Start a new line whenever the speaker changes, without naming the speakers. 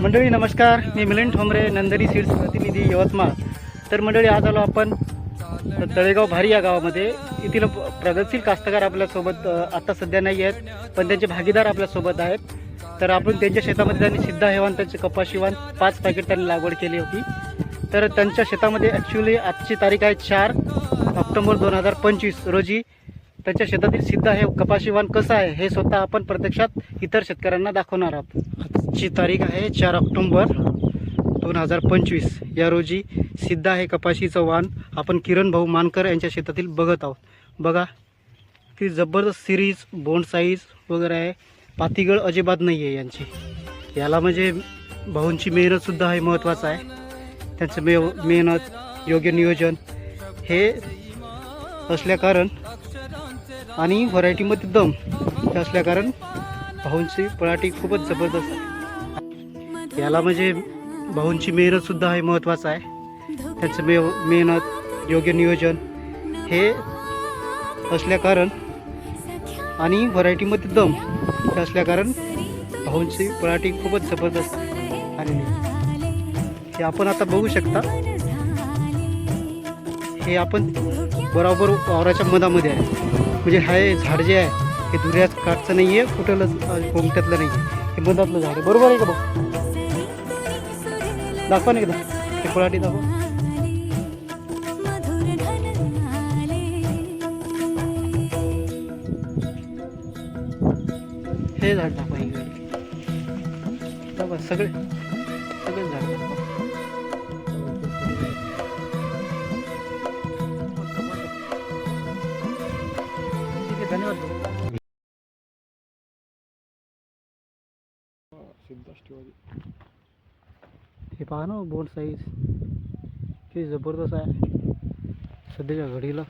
मंडळी नमस्कार. मी मिलिंद ठोंबरे नंदरी सीड्स प्रतिनिधी यवतमाळ. तर मंडळी आज आलो आपण तळेगाव भारी या गावामध्ये. येथील प्रगतशील कास्तकार आपल्यासोबत आता सध्या नाही आहेत पण त्यांचे भागीदार आपल्यासोबत आहेत. तर आपण त्यांच्या शेतामध्ये त्यांनी सिद्धा हेवान त्यांचे कपाशिवान पाच पॅकेट त्यांनी लागवड केली होती. तर त्यांच्या शेतामध्ये ॲक्च्युली आजची तारीख आहे चार ऑक्टोबर दोन हजार पंचवीस रोजी. त्यांच्या शेतातील सिद्धा हे कपाशिवान कसं आहे हे स्वतः आपण प्रत्यक्षात इतर शेतकऱ्यांना दाखवणार आहोत. आजची तारीख आहे चार ऑक्टोंबर दोन हजार पंचवीस. या रोजी सिद्धा हे कपाशीचं वाण आपण किरण भाऊ मानकर यांच्या शेतातील बघत आहोत. बघा ती जबरदस्त सिरीज बोंड साईज वगैरे आहे. पातीगळ अजिबात नाही आहे यांची. याला म्हणजे भाऊंची मेहनतसुद्धा हे महत्त्वाचं आहे. त्यांचं मे मेहनत योग्य नियोजन हे असल्याकारण आणि व्हरायटीमध्ये दम हे असल्याकारण भाऊंची पराठी खूपच जबरदस्त आहे. याला म्हणजे भाऊंची मेहनतसुद्धा हे महत्त्वाचं आहे. त्यांचं मे मेहनत योग्य नियोजन हे असल्याकारण आणि व्हरायटीमध्ये दम हे असल्याकारण भाऊंची पराठी खूपच जबरदस्त आलेली हे आपण आता बघू शकता. हे आपण बरोबर वावराच्या मधामध्ये आहे. म्हणजे हे झाड जे आहे हे दुऱ्याच काठचं नाही आहे कुठलं कोमट्यातलं नाही आहे हे मधातलं झाड आहे. बरोबर आहे का भाऊ? दाखवा ना एकदा. हे पराठी दाखवा. हे झाड दाखवा इकडे. दाखवा सगळे. सगळे झाड दाखवा. धन्यवाद भाऊ. हे पहा ना बोट साईज किती जबरदस्त आहे. सध्याच्या घडीला.